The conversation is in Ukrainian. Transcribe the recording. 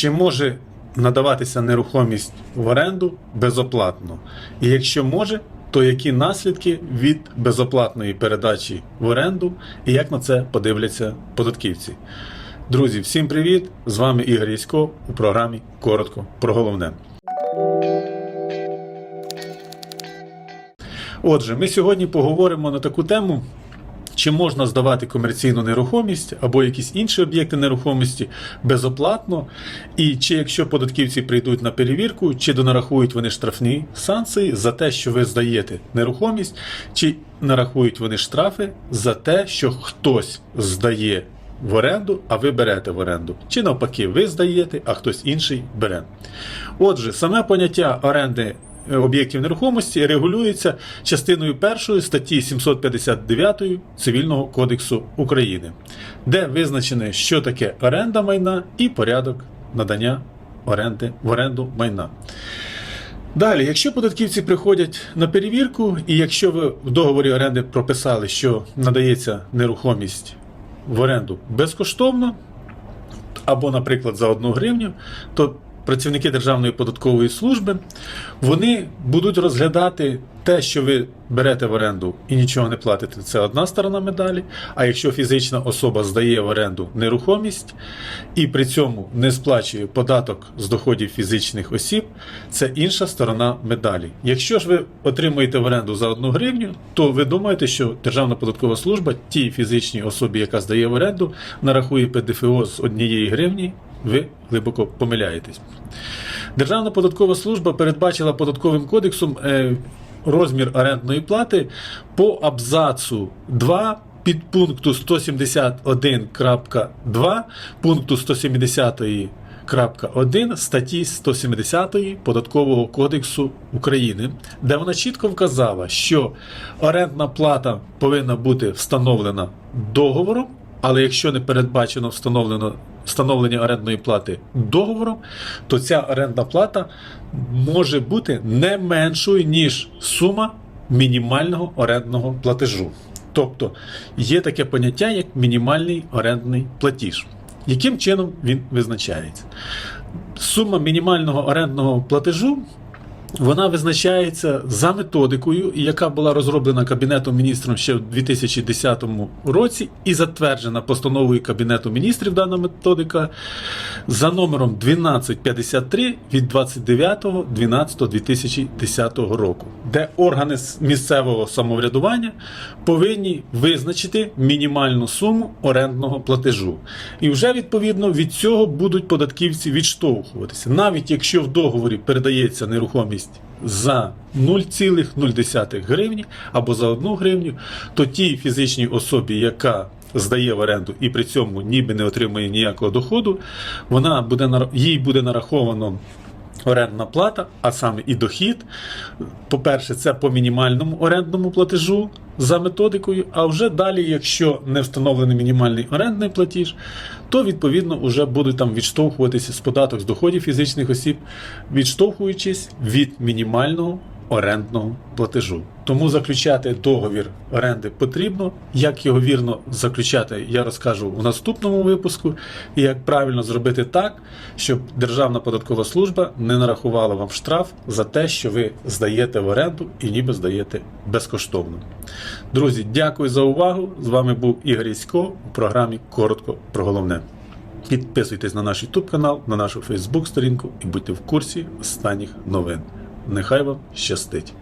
Чи може надаватися нерухомість в оренду безоплатно? І якщо може, то які наслідки від безоплатної передачі в оренду і як на це подивляться податківці? Друзі, всім привіт! З вами Ігор Ясько у програмі Коротко про головне. Отже, ми сьогодні поговоримо на таку тему, чи можна здавати комерційну нерухомість або якісь інші об'єкти нерухомості безоплатно, і чи якщо податківці прийдуть на перевірку, чи донарахують вони штрафні санкції за те, що ви здаєте нерухомість, чи нарахують вони штрафи за те, що хтось здає в оренду, а ви берете в оренду. Чи навпаки, ви здаєте, а хтось інший бере. Отже, саме поняття оренди об'єктів нерухомості регулюється частиною 1 статті 759 Цивільного кодексу України, де визначено, що таке оренда майна і порядок надання оренди в оренду майна. Далі, якщо податківці приходять на перевірку, і якщо ви в договорі оренди прописали, що надається нерухомість в оренду безкоштовно, або, наприклад, за одну гривню, то працівники Державної податкової служби вони будуть розглядати те, що ви берете в оренду і нічого не платите, це одна сторона медалі. А якщо фізична особа здає в оренду нерухомість і при цьому не сплачує податок з доходів фізичних осіб, це інша сторона медалі. Якщо ж ви отримуєте в оренду за одну гривню, то ви думаєте, що Державна податкова служба тій фізичній особі, яка здає в оренду, нарахує ПДФО з однієї гривні, ви глибоко помиляєтесь. Державна податкова служба передбачила податковим кодексом е, розмір орендної плати по абзацу 2 підпункту 171.2 пункту 170.1 статті 170 Податкового кодексу України, де вона чітко вказала, що орендна плата повинна бути встановлена договором, але якщо не передбачено встановлено встановлення орендної плати договором, то ця орендна плата може бути не меншою, ніж сума мінімального орендного платежу. Тобто є таке поняття, як мінімальний орендний платіж. Яким чином він визначається? Сума мінімального орендного платежу вона визначається за методикою, яка була розроблена Кабінетом міністром ще в 2010 році і затверджена постановою Кабінету міністрів дана методика за номером 1253 від 29.12.2010 року, де органи місцевого самоврядування повинні визначити мінімальну суму орендного платежу. І вже відповідно від цього будуть податківці відштовхуватися, навіть якщо в договорі передається нерухомість за 0,0 гривні або за 1 гривню, то тій фізичній особі, яка здає в оренду і при цьому ніби не отримує ніякого доходу, вона буде їй буде нараховано. Орендна плата, а саме і дохід. По-перше, це по мінімальному орендному платежу за методикою. А вже далі, якщо не встановлений мінімальний орендний платіж, то відповідно вже будуть там відштовхуватися з податок з доходів фізичних осіб, відштовхуючись від мінімального орендного платежу. Тому заключати договір оренди потрібно. Як його вірно заключати, я розкажу у наступному випуску. І як правильно зробити так, щоб Державна податкова служба не нарахувала вам штраф за те, що ви здаєте в оренду і ніби здаєте безкоштовно. Друзі, дякую за увагу. З вами був Ігор Ясько у програмі Коротко про головне. Підписуйтесь на наш YouTube канал, на нашу Facebook сторінку і будьте в курсі останніх новин. Нехай вам щастить!